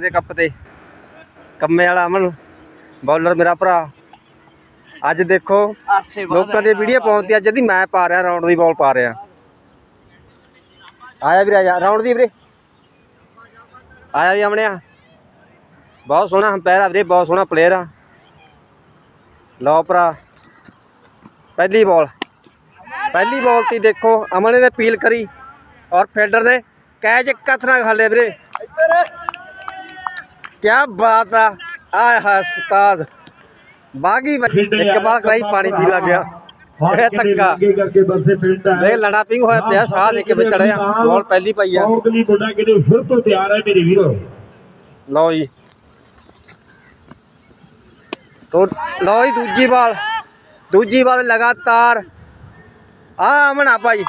ਦੇ ਕੱਪ ਤੇ। ਕੰਮੇ ਵਾਲਾ ਅਮਨ ਬੌਲਰ ਮੇਰਾ ਭਰਾ। ਅੱਜ ਦੇਖੋ ਲੋਕਾਂ ਦੀ ਵੀਡੀਓ ਪਾਉਂਦੀ ਅੱਜ ਦੀ ਮੈਂ ਪਾ ਰਿਹਾ ਰਾਉਂਡ ਦੀ ਬਾਲ ਪਾ ਰਿਹਾ। ਆਇਆ ਵੀਰੇ ਆਇਆ। ਰਾਉਂਡ ਦੀ ਵੀਰੇ। ਆਇਆ ਵੀ ਆਮਣਿਆ ਬਹੁਤ ਸੋਹਣਾ ਹੰਪਾਇਰ ਆ ਵੀਰੇ ਬਹੁਤ ਸੋਹਣਾ ਪਲੇਅਰ ਆ। ਲਓ ਭਰਾ ਪਹਿਲੀ ਬਾਲ ਪਹਿਲੀ ਬਾਲ ਤੇ ਦੇਖੋ ਅਮਨ ਨੇ ਅਪੀਲ ਕਰੀ ਔਰ ਫੀਲਡਰ ਨੇ ਕੈਚ ਇੱਕ ਹੱਥ ਨਾਲ ਖਾ ਲਿਆ ਵੀਰੇ। ਕੀ ਬਾਤ ਆ ਆਏ ਹਾ ਉਸਤਾਦ ਬਾਗੀ ਇੱਕ ਬਾਲ ਕਰਾਈ ਪਾਣੀ ਪੀ ਲੱਗ ਗਿਆ ਇਹ ਧੱਕਾ ਕਰਕੇ ਬਰਸੇ ਪਿੰਡ ਹੈ ਦੇਖ ਲੜਾ ਪਿੰਗ ਹੋਇਆ ਪਿਆ ਸਾਹ ਲੈ ਕੇ ਵਿੱਚ ਚੜਿਆ ਬਾਲ ਪਹਿਲੀ ਪਾਈ ਆ ਆਊਟ ਲਈ ਮੁੰਡਾ ਕਿਤੇ ਫਿਰ ਤੋਂ ਤਿਆਰ ਹੈ ਮੇਰੇ ਵੀਰੋ ਲਓ ਜੀ ਤੋ ਲਓ ਜੀ ਦੂਜੀ ਬਾਲ ਦੂਜੀ ਬਾਲ ਲਗਾਤਾਰ ਆ ਅਮਣਾ ਭਾਈ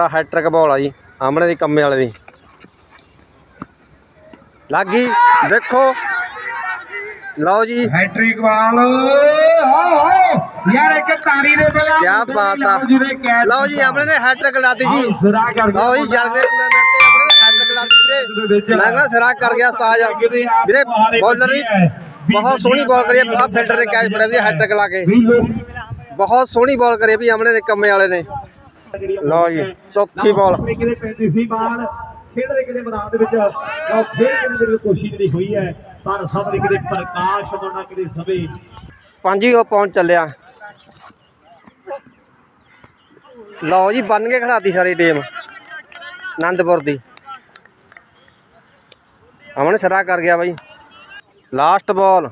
ਆ ਹੈਟ੍ਰਿਕ ਬਾਲ ਆ ਜੀ ਆਮਣੇ ਦੀ ਕੰਮੇ ਵਾਲੇ ਦੀ। ਲੱਗੀ ਦੇਖੋ। ਲਓ ਜੀ। ਹੈਟ੍ਰਿਕ ਵਾਲ ਯਾਰ ਇੱਕ ਤਾਰੀ ਦੇ ਪਹਿਲਾਂ ਕੀ ਬਾਤ ਆ। ਲਓ ਜੀ ਆਮਣੇ ਨੇ ਹੈਟ੍ਰਿਕ ਲਾਤੀ ਜੀ। ਲਓ ਜੀ ਜਲ ਦੇ ਟੂਰਨਾਮੈਂਟ ਤੇ ਆਪਣੇ ਨੇ ਹੈਟ੍ਰਿਕ ਲਾਤੀ ਵੀਰੇ। ਮੈਂ ਨਾ ਸਿਰਾ ਕਰ ਗਿਆ ਉਸਤਾਦ। ਵੀਰੇ ਬੋਲਰ ਵੀ ਬਹੁਤ ਸੋਹਣੀ ਬਾਲ ਕਰੀ ਆ ਫੀਲਡਰ ਨੇ ਕੈਚ ਫੜਿਆ ਵੀ ਹੈਟ੍ਰਿਕ ਲਾ ਕੇ। ਬਹੁਤ ਸੋਹਣੀ ਬਾਲ ਕਰੀ ਵੀ ਆਮਣੇ ਨੇ ਕੰਮੇ ਵਾਲੇ ਨੇ। ਲਓ ਜੀ ਚੌਥੀ ਬਾਲ ਕਿਤੇ ਪੈਂਦੀ ਸੀ ਬਾਲ? ਖੇਡਦੇ ਕਿਤੇ ਮੈਦਾਨ ਦੇ ਵਿੱਚ? ਲਓ ਫੇਰ ਕਿਤੇ ਜਿਹੜੀ ਕੋਸ਼ਿਸ਼ ਜਿਹੜੀ ਹੋਈ ਹੈ? ਪਰ ਸਭ ਦੇ ਕਿਤੇ ਪ੍ਰਕਾਸ਼ ਹੋਣਾ ਕਿਤੇ ਸਮੇਂ? ਪੰਜ ਹੀ ਉਹ ਪਹੁੰਚ ਚੱਲਿਆ। ਲਓ ਜੀ ਬੰਨ ਕੇ ਖੜਾਤੀ ਸਾਰੀ ਟੀਮ ਆਨੰਦਪੁਰ ਦੀ। ਅਮਨ ਸਿਰਾ ਕਰ ਗਿਆ ਬਾਈ। ਲਾਸਟ ਬਾਲ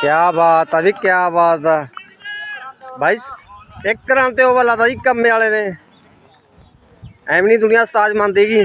ਕੀ ਬਾਤ ਆ ਵੀ ਕੀ ਬਾਤ ਆ। ਭਾਈ ਇੱਕ ਰਨ ਤੇ ਉਹ ਓਵਰ ਲਾਦਾ ਜੀ ਕੰਮੇ ਵਾਲੇ ਨੇ। ਐਵੇਂ ਨਹੀਂ ਦੁਨੀਆ ਸਾਜ ਮੰਨਦੀਗੀ